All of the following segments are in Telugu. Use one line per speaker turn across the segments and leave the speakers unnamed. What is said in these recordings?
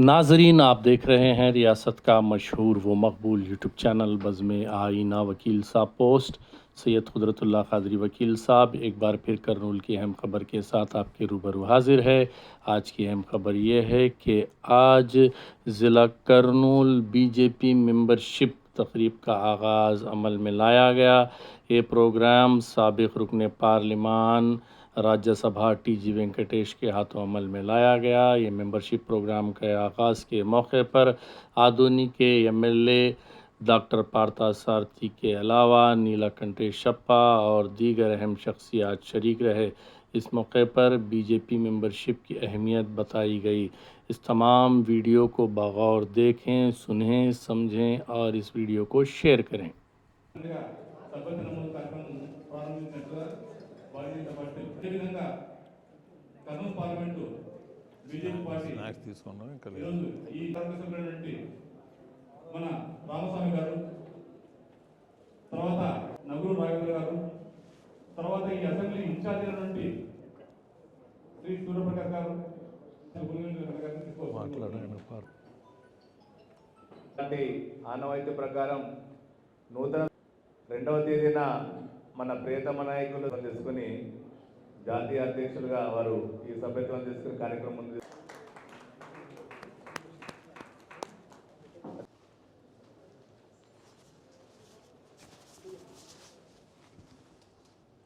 ناظرین، آپ دیکھ رہے ہیں ریاست کا مشہور و مقبول یوٹیوب چینل بزم آئینہ وکیل صاحب پوسٹ۔ سید قدرت اللہ قادری وکیل صاحب، ایک بار پھر کرنول کی اہم خبر کے ساتھ آپ کے روبرو حاضر ہے۔ آج کی اہم خبر یہ ہے کہ آج ضلع کرنول بی جے پی ممبرشپ تقریب کا آغاز عمل میں لایا گیا۔ یہ پروگرام سابق رکن پارلیمان राज्यसभा टी जी वेंकटेश के हाथों अमल में लाया गया। ये मेंबरशिप प्रोग्राम के आगाज़ के मौके पर आदोनी के M L A doctor Partha Sarathi के अलावा नीला कंठेश शप्पा और दीगर अहम शख्सियात शरीक रहे। इस मौके पर बीजेपी मेंबरशिप की अहमियत बताई गई। इस तमाम वीडियो को बगौर देखें, सुनें, समझें और इस वीडियो को शेयर करें।
అదేవిధంగా కర్నూలు పార్లమెంటు బీజేపీ పార్టీ
తీసుకున్నాం ఇంకా లేదు.
ఈరోజు ఈ కార్యక్రమైనటువంటి మన రామస్వామి గారు తర్వాత నగూరు రాఘవేంద్ర గారు తర్వాత ఈ అసెంబ్లీ ఇన్ఛార్జీల నుండి శ్రీ సూర్యప్రకాష్ గారు
ఆనవాయితీ ప్రకారం నూతన రెండవ తేదీన మన ప్రియతమ నాయకులు తీసుకుని జాతీయ అధ్యక్షులుగా వారు ఈ సభ్యత్వం తీసుకుని కార్యక్రమం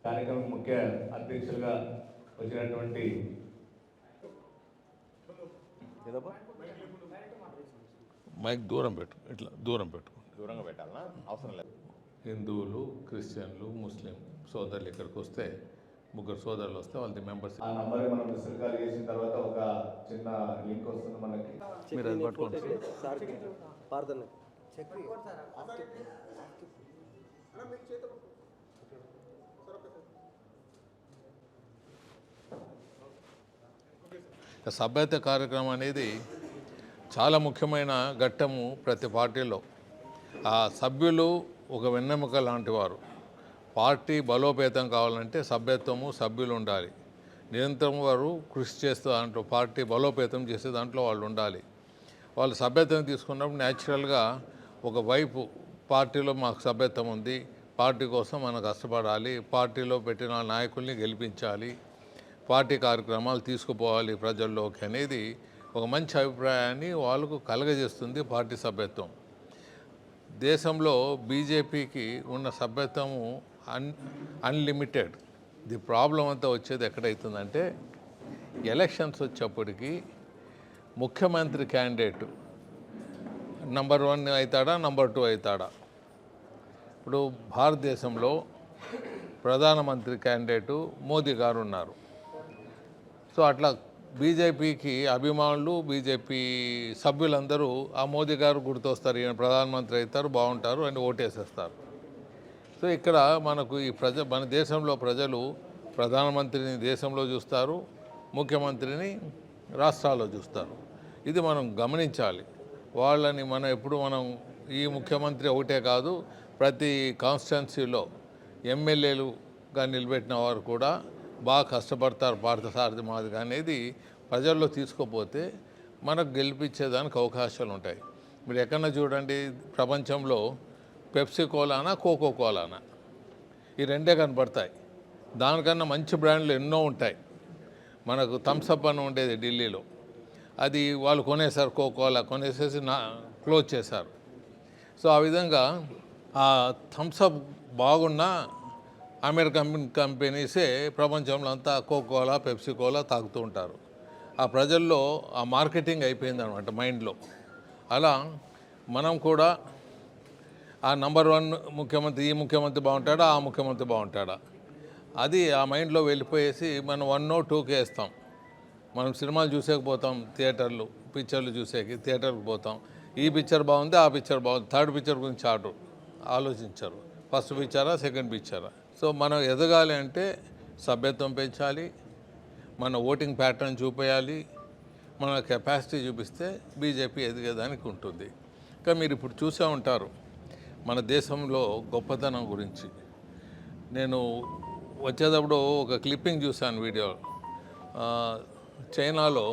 కార్యక్రమం ముఖ్య అధ్యక్షులుగా వచ్చినటువంటి?
మైక్ దూరం పెట్టు ఇట్లా దూరం పెట్టు
దూరంగా పెట్టాలనా అవసరం లేదు
హిందువులు క్రిస్టియన్లు ముస్లిం సోదరులు ఇక్కడికి వస్తే ముగ్గురు సోదరులు వస్తే వాళ్ళది మెంబర్స్
ఆ నంబర్ మనం కాల్ చేసిన తర్వాత ఒక చిన్న లింక్ వస్తుంది మనకి.
మీరు అది పట్టుకోండి.
పార్థన
ఇక సభ్యత కార్యక్రమం అనేది చాలా ముఖ్యమైన ఘట్టము ప్రతి పార్టీలో. ఆ సభ్యులు ఒక వెన్నెముక లాంటి వారు. పార్టీ బలోపేతం కావాలంటే సభ్యత్వము సభ్యులు ఉండాలి. నిరంతరం వారు కృషి చేస్తూ దాంట్లో పార్టీ బలోపేతం చేసే దాంట్లో వాళ్ళు ఉండాలి. వాళ్ళు సభ్యత్వం తీసుకున్నప్పుడు న్యాచురల్గా ఒక వైపు పార్టీలో మాకు సభ్యత్వం ఉంది పార్టీ కోసం మనం కష్టపడాలి పార్టీలో పెట్టిన నాయకుల్ని గెలిపించాలి పార్టీ కార్యక్రమాలు తీసుకుపోవాలి ప్రజల్లోకి అనేది ఒక మంచి అభిప్రాయాన్ని వాళ్ళకు కలగజేస్తుంది పార్టీ సభ్యత్వం. దేశంలో బీజేపీకి ఉన్న సభ్యత్వము అన్ అన్లిమిటెడ్ ది ప్రాబ్లం అంతా వచ్చేది ఎక్కడైతుందంటే ఎలక్షన్స్ వచ్చేప్పటికి ముఖ్యమంత్రి క్యాండిడేట్ నంబర్ వన్ అవుతాడా నంబర్ టూ అవుతాడా ఇప్పుడు భారతదేశంలో ప్రధానమంత్రి క్యాండిడేటు మోదీ గారు ఉన్నారు సో అట్లా బీజేపీకి అభిమానులు బీజేపీ సభ్యులందరూ ఆ మోదీ గారు గుర్తొస్తారు. ఈయన ప్రధానమంత్రి అవుతారు బాగుంటారు అని ఓటేసేస్తారు. సో ఇక్కడ మనకు ఈ ప్రజ మన దేశంలో ప్రజలు ప్రధానమంత్రిని దేశంలో చూస్తారు ముఖ్యమంత్రిని రాష్ట్రాల్లో చూస్తారు. ఇది మనం గమనించాలి. వాళ్ళని మనం ఎప్పుడు మనం ఈ ముఖ్యమంత్రి ఒకటే కాదు ప్రతి కాన్స్టిట్యున్సీలో ఎమ్మెల్యేలుగా నిలబెట్టిన వారు కూడా బాగా కష్టపడతారు పార్థసారథి మాదిరిగా అనేది ప్రజల్లో తీసుకోపోతే మనకు గెలిపించేదానికి అవకాశాలు ఉంటాయి మీరు ఎక్కడన్నా చూడండి ప్రపంచంలో పెప్సీ కోలానా కోకో కోలానా ఈ రెండే కనపడతాయి. దానికన్నా మంచి బ్రాండ్లు ఎన్నో ఉంటాయి. మనకు థమ్స్అప్ అని ఉండేది ఢిల్లీలో. అది వాళ్ళు కొనేసారు కోకోలా కొనేసేసి నా క్లోజ్ చేశారు. సో ఆ విధంగా ఆ థమ్స్అప్ బాగున్నా అమెరికన్ కంపెనీసే ప్రపంచంలో అంతా కోకోలా పెప్సికోలా తాగుతూ ఉంటారు. ఆ ప్రజల్లో ఆ మార్కెటింగ్ అయిపోయింది అనమాట మైండ్లో. అలా మనం కూడా ఆ నంబర్ వన్ ముఖ్యమంత్రి ఈ ముఖ్యమంత్రి బాగుంటాడా ఆ ముఖ్యమంత్రి బాగుంటాడా? అది ఆ మైండ్లో వెళ్ళిపోయేసి మనం వన్ ఓ టూకే వేస్తాం. మనం సినిమాలు చూసేకపోతాం థియేటర్లు పిక్చర్లు చూసేకి థియేటర్కి పోతాం. ఈ పిక్చర్ బాగుంది ఆ పిక్చర్ బాగుంది. థర్డ్ పిక్చర్ గురించి ఆడరు ఆలోచించరు. ఫస్ట్ పిక్చరా సెకండ్ పిక్చరా? సో మనం ఎదగాలి అంటే సభ్యత్వం పెంచాలి మన ఓటింగ్ ప్యాటర్న్ చూపేయాలి మన కెపాసిటీ చూపిస్తే బీజేపీ ఎదిగేదానికి ఉంటుంది. ఇంకా మీరు ఇప్పుడు చూసే ఉంటారు. మన దేశంలో గొప్పతనం గురించి. నేను వచ్చేటప్పుడు ఒక క్లిప్పింగ్ చూశాను వీడియో. చైనాలో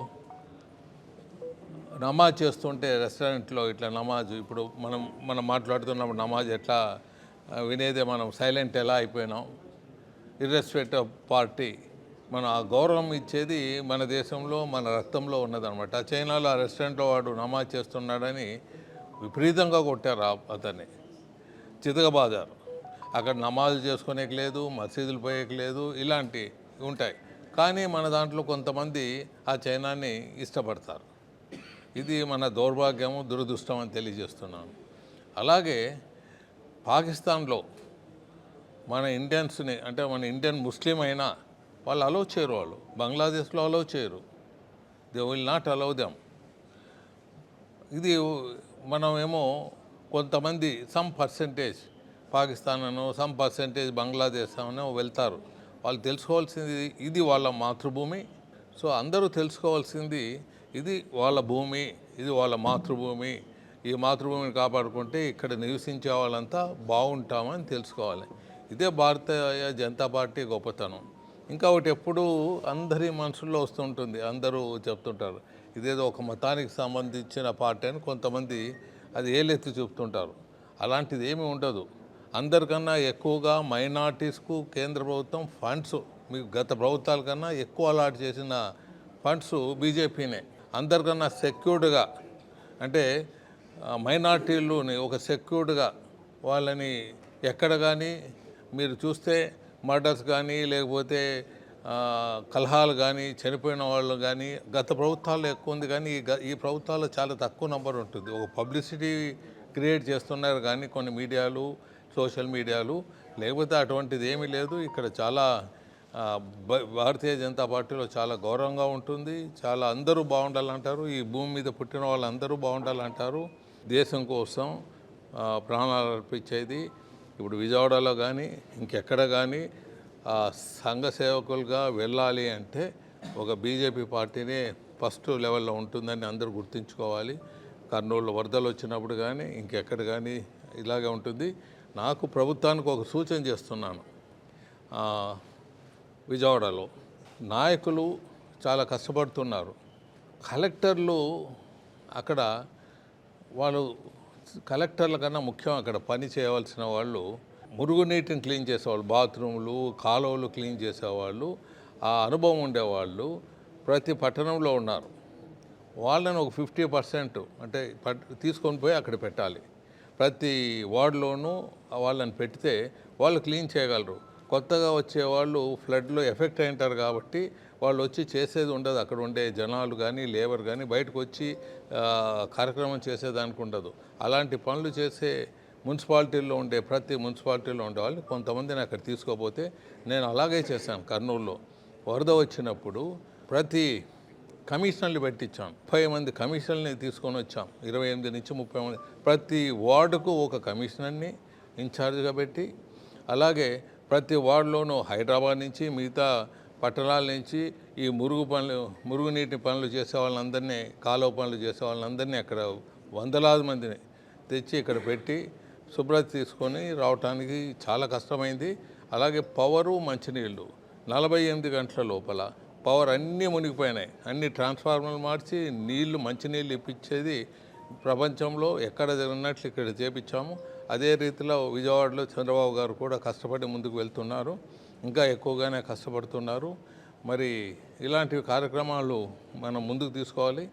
నమాజ్ చేస్తుంటే రెస్టారెంట్లో ఇట్లా నమాజ్ ఇప్పుడు మనం మనం మాట్లాడుతున్నప్పుడు నమాజ్ ఎట్లా వినేదే మనం సైలెంట్ ఎలా అయిపోయినాం. ఇర్రెస్పెక్ట్ ఆఫ్ పార్టీ మన ఆ గౌరవం ఇచ్చేది మన దేశంలో మన రక్తంలో ఉన్నదనమాట చైనాలో ఆ రెస్టారెంట్లో వాడు నమాజ్ చేస్తున్నాడని విపరీతంగా కొట్టారు ఆ అతన్ని. చితకబాజారు అక్కడ నమాజ్ చేసుకునేకి లేదు మసీదులు పోయేకి లేదు ఇలాంటి ఉంటాయి. కానీ మన దాంట్లో కొంతమంది ఆ చైనాన్ని ఇష్టపడతారు. ఇది మన దౌర్భాగ్యము దురదృష్టం అని తెలియజేస్తున్నాను. అలాగే పాకిస్తాన్లో మన ఇండియన్స్ని అంటే మన ఇండియన్ ముస్లిం అయినా వాళ్ళు అలౌ చేయరు వాళ్ళు. బంగ్లాదేశ్లో అలౌ చేయరు. They will not allow them. ఇది మనమేమో కొంతమంది సమ్ పర్సంటేజ్ పాకిస్తాన్ అనో సమ్ పర్సంటేజ్ బంగ్లాదేశ్ అనో వెళ్తారు. వాళ్ళు తెలుసుకోవాల్సింది ఇది వాళ్ళ మాతృభూమి. సో అందరూ తెలుసుకోవాల్సింది ఇది వాళ్ళ భూమి ఇది వాళ్ళ మాతృభూమి. ఈ మాతృభూమిని కాపాడుకుంటే ఇక్కడ నివసించే వాళ్ళంతా బాగుంటామని తెలుసుకోవాలి. ఇదే భారతీయ జనతా పార్టీ గొప్పతనం. ఇంకా ఒకటి ఎప్పుడూ అందరి మనసుల్లో వస్తుంటుంది. అందరూ చెప్తుంటారు ఇదేదో ఒక మతానికి సంబంధించిన పార్టీ అని కొంతమంది అది ఏలెత్తి చూపుతుంటారు? అలాంటిది ఏమీ ఉండదు. అందరికన్నా ఎక్కువగా మైనార్టీస్కు కేంద్ర ప్రభుత్వం ఫండ్స్ మీకు గత ప్రభుత్వాల కన్నా ఎక్కువ అలాట్ చేసిన ఫండ్స్ బీజేపీనే. అందరికన్నా సెక్యూర్డ్గా అంటే ఆ, మైనార్టీలని ఒక సెక్యూర్డ్గా వాళ్ళని ఎక్కడ కానీ మీరు చూస్తే మర్డర్స్ కానీ లేకపోతే కలహాలు కానీ చనిపోయిన వాళ్ళు కానీ గత ప్రభుత్వాల్లో ఎక్కువ ఉంది కానీ ఈ గ- ఈ ప్రభుత్వాల్లో చాలా తక్కువ నెంబర్ ఉంటుంది. ఒక పబ్లిసిటీ క్రియేట్ చేస్తున్నారు కానీ కొన్ని మీడియాలు సోషల్ మీడియాలు లేకపోతే అటువంటిది ఏమీ లేదు. ఇక్కడ చాలా భ- భారతీయ జనతా పార్టీలో చాలా గౌరవంగా ఉంటుంది. చాలా అందరూ బాగుండాలంటారు. ఈ భూమి మీద పుట్టిన వాళ్ళందరూ బాగుండాలంటారు. దేశం కోసం ప్రాణాలు అర్పించేది. ఇప్పుడు విజయవాడలో కానీ ఇంకెక్కడ కానీ సంఘ సేవకులుగా వెళ్ళాలి అంటే ఒక బీజేపీ పార్టీనే ఫస్ట్ లెవెల్లో ఉంటుందని అందరూ గుర్తుంచుకోవాలి. కర్నూలు వరదలు వచ్చినప్పుడు కానీ ఇంకెక్కడ కానీ ఇలాగే ఉంటుంది. నాకు ప్రభుత్వానికి ఒక సూచన చేస్తున్నాను. విజయవాడలో నాయకులు చాలా కష్టపడుతున్నారు. కలెక్టర్లు అక్కడ వాళ్ళు కలెక్టర్ల కన్నా ముఖ్యం అక్కడ పని చేయవలసిన వాళ్ళు మురుగునీటిని క్లీన్ చేసేవాళ్ళు బాత్రూములు కాలువలు క్లీన్ చేసేవాళ్ళు ఆ అనుభవం ఉండేవాళ్ళు ప్రతి పట్టణంలో ఉన్నారు. వాళ్ళని ఒక ఫిఫ్టీ పర్సెంట్ అంటే పట్- తీసుకొని పోయి అక్కడ పెట్టాలి. ప్రతి వార్డులోనూ వాళ్ళని పెడితే వాళ్ళు క్లీన్ చేయగలరు. కొత్తగా వచ్చే వాళ్ళు ఫ్లడ్లో ఎఫెక్ట్ అయింటారు కాబట్టి వాళ్ళు వచ్చి చేసేది ఉండదు. అక్కడ ఉండే జనాలు కానీ లేబర్ కానీ బయటకు వచ్చి కార్యక్రమం చేసేదానికి ఉండదు. అలాంటి పనులు చేసే మున్సిపాలిటీల్లో ఉండే ప్రతి మున్సిపాలిటీలో ఉండే వాళ్ళు కొంతమందిని అక్కడ తీసుకోపోతే నేను అలాగే చేశాను కర్నూలులో. వరద వచ్చినప్పుడు ప్రతి కమిషనర్లు పెట్టించాం. ముప్పై మంది కమిషనర్ని తీసుకొని వచ్చాం. ఇరవై ఎనిమిది నుంచి ముప్పై మంది ప్రతి వార్డుకు ఒక కమిషనర్ని ఇన్ఛార్జ్గా పెట్టి అలాగే ప్రతి వార్డులోనూ హైదరాబాద్ నుంచి మిగతా పట్టణాల నుంచి ఈ మురుగు పనులు మురుగునీటి పనులు చేసే వాళ్ళందరినీ కాలువ పనులు చేసే వాళ్ళందరినీ అక్కడ వందలాది మందిని తెచ్చి ఇక్కడ పెట్టి శుభ్రత తీసుకొని రావటానికి చాలా కష్టమైంది. అలాగే పవరు మంచినీళ్ళు. నలభై ఎనిమిది గంటల లోపల పవర్ అన్నీ మునిగిపోయినాయి. అన్ని ట్రాన్స్ఫార్మర్లు మార్చి నీళ్ళు మంచినీళ్ళు ఇప్పించేది ప్రపంచంలో ఎక్కడ జరిగినట్లు ఇక్కడ చేపించాము. అదే రీతిలో విజయవాడలో చంద్రబాబు గారు కూడా కష్టపడి ముందుకు వెళ్తున్నారు. ఇంకా ఎక్కువగానే కష్టపడుతున్నారు. మరి ఇలాంటి కార్యక్రమాలు మనం ముందుకు తీసుకోవాలి.